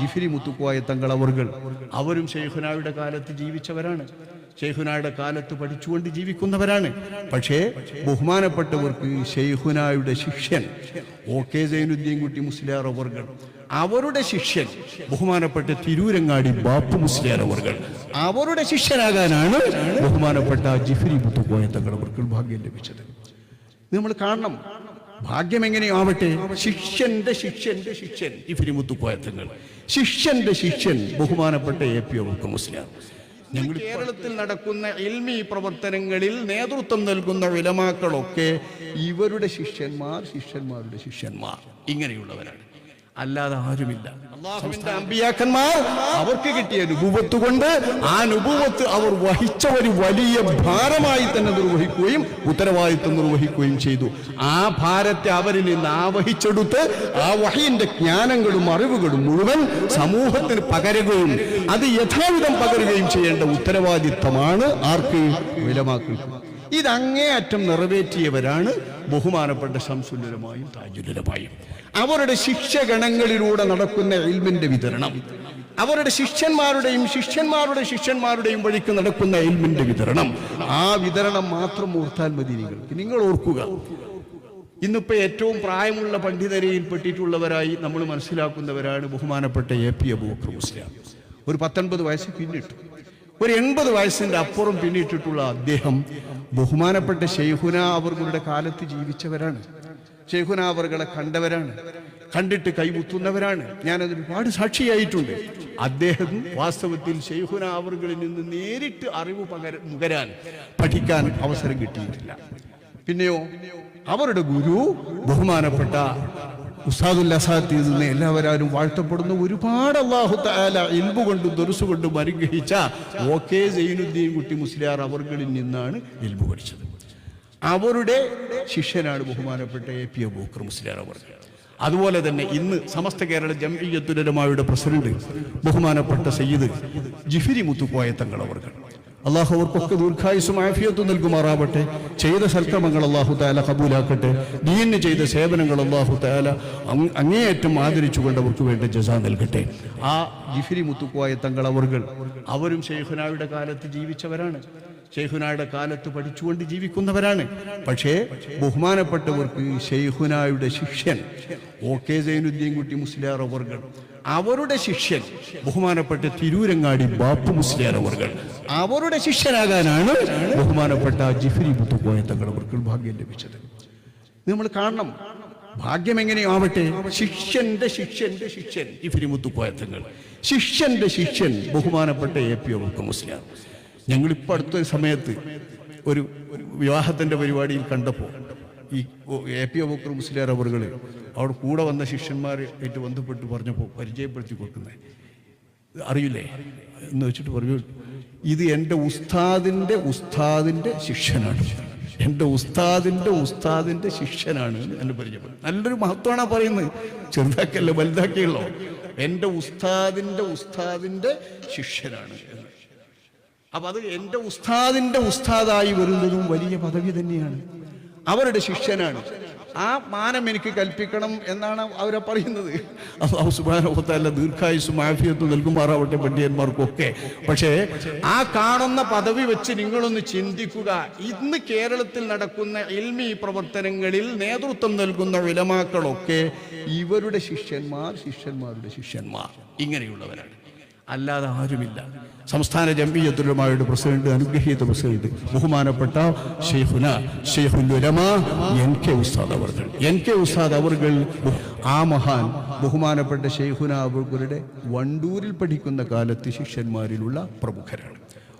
ജിഫിരി മുത്തുക്കോയ തങ്ങൾ അവർകൾ അവരും ഷെയ്ഖുനായുടെ കാലത്ത് ജീവിച്ചവരാണ്. ഷെയ്ഖുനായുടെ കാലത്ത് പഠിച്ചുകൊണ്ട് ജീവിക്കുന്നവരാണ്. പക്ഷേ ബഹുമാനപ്പെട്ടവർക്ക് ഷെയ്ഖുനായുടെ ശിഷ്യൻ ഒ. കെ. സൈനുദ്ദീൻ കുട്ടി മുസ്ലിയാർ അവരുടെ ശിഷ്യൻ ബഹുമാനപ്പെട്ട തിരൂരങ്ങാടി ബാപ്പു മുസ്ലിയാർ അവരുടെ ശിഷ്യനാകാനാണ് ബഹുമാനപ്പെട്ട ജിഫിരി മുത്തുക്കോയ തങ്ങൾ അവർക്ക് ഭാഗ്യം ലഭിച്ചത്. നമ്മൾ കാണണം. ഭാഗ്യം എങ്ങനെയാവട്ടെ ശിഷ്യന്റെ ശിഷ്യന്റെ ശിഷ്യൻ. ഈ ഫിരിമുത്തുക്കോയത്തങ്ങൾ ശിഷ്യന്റെ ശിഷ്യൻ ബഹുമാനപ്പെട്ട എ പി ഒ മുസ്ലിം. ഞങ്ങൾ കേരളത്തിൽ നടക്കുന്ന ഇൽമി പ്രവർത്തനങ്ങളിൽ നേതൃത്വം നൽകുന്ന വിലമാക്കളൊക്കെ ഇവരുടെ ശിഷ്യന്മാർ ശിഷ്യന്മാരുടെ ശിഷ്യന്മാർ. ഇങ്ങനെയുള്ളവരാണ്. അല്ലാതെ ആരുമില്ല. അള്ളാഹുവിന്റെ അമ്പിയാക്കന്മാർ അവർക്ക് കിട്ടിയ നുപുവത്ത് കൊണ്ട് ആ അനുഭവത്ത് അവർ വഹിച്ച ഒരു വലിയ ഭാരമായി തന്നെ നിർവഹിക്കുകയും ഉത്തരവാദിത്വം നിർവഹിക്കുകയും ചെയ്തു. ആ ഭാരത്തെ അവരിൽ നിന്ന് ആവഹിച്ചെടുത്ത് ആ വഹിന്റെ ജ്ഞാനങ്ങളും അറിവുകളും മുഴുവൻ സമൂഹത്തിന് പകരുകയും അത് യഥാവിധം പകരുകയും ചെയ്യേണ്ട ഉത്തരവാദിത്തമാണ് ആർക്ക്? വിലമാക്കൾക്ക് ഇത് അങ്ങേയറ്റം നിറവേറ്റിയവരാണ് ബഹുമാനപ്പെട്ട ശംസുല്ലരമായും താജുല്ലരമായും. അവരുടെ ശിക്ഷഗണങ്ങളിലൂടെ നടക്കുന്ന എൽമിന്റെ വിതരണം അവരുടെ ശിഷ്യന്മാരുടെയും ശിഷ്യന്മാരുടെ ശിഷ്യന്മാരുടെയും വഴിക്ക് നടക്കുന്ന എൽമിന്റെ വിതരണം ആ വിതരണം മാത്രം ഓർത്താൽ മതി നിങ്ങൾക്ക്. നിങ്ങൾ ഓർക്കുക ഇന്നിപ്പോൾ ഏറ്റവും പ്രായമുള്ള പണ്ഡിതരെയിൽ പെട്ടിട്ടുള്ളവരായി നമ്മൾ മനസ്സിലാക്കുന്നവരാണ് ബഹുമാനപ്പെട്ട എ പി അബൂബക്കർ ഒരു പത്തൊൻപത് വയസ്സ് പിന്നിട്ടു. ഒരു എൺപത് വയസ്സിന്റെ അപ്പുറം പിന്നിട്ടിട്ടുള്ള അദ്ദേഹം ബഹുമാനപ്പെട്ട ഷെയ്ഹുന അവർകളുടെ കാലത്ത് ജീവിച്ചവരാണ്. ഷെയ്ഹുന അവർകളെ കണ്ടവരാണ്. കണ്ടിട്ട് കൈമുത്തുന്നവരാണ്. ഞാനത് ഒരുപാട് സാക്ഷിയായിട്ടുണ്ട്. അദ്ദേഹം വാസ്തവത്തിൽ ഷെയ്ഹുന അവർകളിൽ നിന്ന് നേരിട്ട് അറിവ് പകര നുകരാൻ പഠിക്കാൻ അവസരം കിട്ടിയിട്ടില്ല. പിന്നെയോ അവരുടെ ഗുരു ബഹുമാനപ്പെട്ട ഉസ്താദുൽ അസാത്തിൽ നിന്ന് എല്ലാവരും വാഴ്ത്തപ്പെടുന്ന. ഒരുപാട് അള്ളാഹു താല ഇൽബു കൊണ്ടും ദുരുസ് കൊണ്ടും അനുഗ്രഹിച്ച ഒ കെ സൈനുദ്ദീൻ കുട്ടി മുസ്ലിയാർ അവർകളിൽ നിന്നാണ് ഇൽബു പഠിച്ചത്. അവരുടെ ശിഷ്യനാണ് ബഹുമാനപ്പെട്ട എ പി അബൂക്കർ മുസ്ലിയാർ അവർ. അതുപോലെ തന്നെ ഇന്ന് സമസ്ത കേരള ജംഇയ്യത്തുലമായുടെ പ്രസിഡന്റ് ബഹുമാനപ്പെട്ട സയ്യിദ് ജിഫിരി മുത്തുക്കോയ തങ്ങൾ അവർകൾ അള്ളാഹു അവർക്കൊക്കെ ദീർഘായുസും ആഫിയത്തും നൽകുമാറാവട്ടെ. ചെയ്ത സൽക്രമങ്ങൾ അള്ളാഹു താല കബൂലാക്കട്ടെ. ദീനിന് ചെയ്ത സേവനങ്ങൾ അള്ളാഹു താല അങ് അങ്ങേയറ്റം ആദരിച്ചുകൊണ്ട് അവർക്ക് വേണ്ട ജസ നൽകട്ടെ. ആ ജിഫിരി മുത്തുക്കോയ തങ്ങൾ അവർ അവരും ഷെയ്ഖുനായുടെ കാലത്ത് ജീവിച്ചവരാണ്. ഷെയ്ഖുനായുടെ കാലത്ത് പഠിച്ചുകൊണ്ട് ജീവിക്കുന്നവരാണ്. പക്ഷേ ബഹുമാനപ്പെട്ടവർക്ക് ഷെയ്ഹുനായുടെ ശിഷ്യൻ ഒ കെ സൈനുദ്ദീൻ കുട്ടി മുസ്ലിയാർ അവർകൾ അവരുടെ ശിഷ്യൻ ബഹുമാനപ്പെട്ട തിരൂരങ്ങാടി ബാപ്പു മുസ്ലിയാർ അവർകൾ അവരുടെ ശിഷ്യനാകാനാണ് ബഹുമാനപ്പെട്ട ജിഫിരി മുത്തുക്കോയ തങ്ങൾ അവർക്ക് ഭാഗ്യം ലഭിച്ചത്. നമ്മൾ കാണണം ഭാഗ്യം എങ്ങനെയാവട്ടെ? ശിഷ്യന്റെ ശിഷ്യന്റെ ശിഷ്യൻ ജിഫിരി മുത്തുക്കോയത്തങ്ങൾ ശിഷ്യന്റെ ശിഷ്യൻ ബഹുമാനപ്പെട്ട എ പി ഒ മുസ്ലിയാർ. ഞങ്ങളിപ്പോൾ അടുത്തൊരു സമയത്ത് ഒരു വിവാഹത്തിന്റെ പരിപാടിയിൽ കണ്ടപ്പോൾ ഈ എ പി അബൂക്കർ മുസ്ലിയാർ അവറുകൾ അവിടെ കൂടെ വന്ന ശിഷ്യന്മാരായിട്ട് ബന്ധപ്പെട്ട് പറഞ്ഞപ്പോൾ പരിചയപ്പെടുത്തി കൊടുക്കുന്നത് അറിയില്ലേ? എന്ന് വെച്ചിട്ട് പറഞ്ഞു ഇത് എന്റെ ഉസ്താദിന്റെ ഉസ്താദിന്റെ ശിഷ്യനാണ്. എന്റെ ഉസ്താദിന്റെ ഉസ്താദിന്റെ ശിഷ്യനാണ് എന്ന് പരിചയപ്പെടും നല്ലൊരു മഹത്വമാണ് പറയുന്നത്. ചെറുതാക്കല്ല വലുതാക്കിയല്ലോ. എന്റെ ഉസ്താദിന്റെ ഉസ്താദിന്റെ ശിഷ്യനാണ് എന്ന്. അപ്പൊ അത് എന്റെ ഉസ്താദിന്റെ ഉസ്താദായി വരുന്നതും വലിയ പദവി തന്നെയാണ്. അവരുടെ ശിഷ്യനാണ്. ആ മാനം എനിക്ക് കൽപ്പിക്കണം എന്നാണ് അവരെ പറയുന്നത്. അള്ളാഹു സുബാനോത്തല്ല ദീർഘായുസും ആഫിയത്തും നൽകുമാറാവട്ടെ പണ്ഡിതന്മാർക്കൊക്കെ. പക്ഷേ ആ കാണുന്ന പദവി വെച്ച് നിങ്ങളൊന്ന് ചിന്തിക്കുക. ഇന്ന് കേരളത്തിൽ നടക്കുന്ന ഇൽമി പ്രവർത്തനങ്ങളിൽ നേതൃത്വം നൽകുന്ന വിലമാക്കളൊക്കെ ഇവരുടെ ശിഷ്യന്മാർ ശിഷ്യന്മാരുടെ ശിഷ്യന്മാർ. ഇങ്ങനെയുള്ളവരാണ്. അല്ലാതെ ആരുമില്ല. സംസ്ഥാന ജംബീയത്തുലമായുടെ പ്രസിഡന്റ് അനുഗ്രഹീത പ്രസിഡന്റ് ബഹുമാനപ്പെട്ട ഷെയ്ഖുന ഷെയ്ഖുലുലമ എൻ കെ ഉസ്താദ് അവർകൾ. എൻ കെ ഉസ്താദ് അവർകൾ ആ മഹാൻ ബഹുമാനപ്പെട്ട ഷെയ്ഖുന അവരുടെ വണ്ടൂരിൽ പഠിക്കുന്ന കാലത്ത് ശിഷ്യന്മാരിലുള്ള പ്രമുഖരാണ്.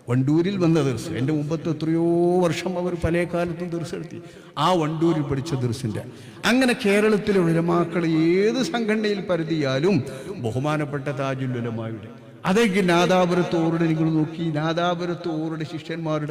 വണ്ടൂരിൽ വന്ന ദർസ് എന്റെ മുമ്പത്തെ എത്രയോ വർഷം അവർ പല കാലത്തും ദർസ് നടത്തി. ആ വണ്ടൂരിൽ പഠിച്ച ദർസിന്റെ അങ്ങനെ കേരളത്തിലെ ഉലമാക്കൾ ഏത് സംഘടനയിൽ പരതിയാലും ബഹുമാനപ്പെട്ട താജുൽ ഉലമായുടെ അതെങ്കിൽ നാദാപുരത്ത് ഓരുടെ നിങ്ങൾ നോക്കി നാദാപുരത്ത് ഓരുടെ ശിഷ്യന്മാരുടെ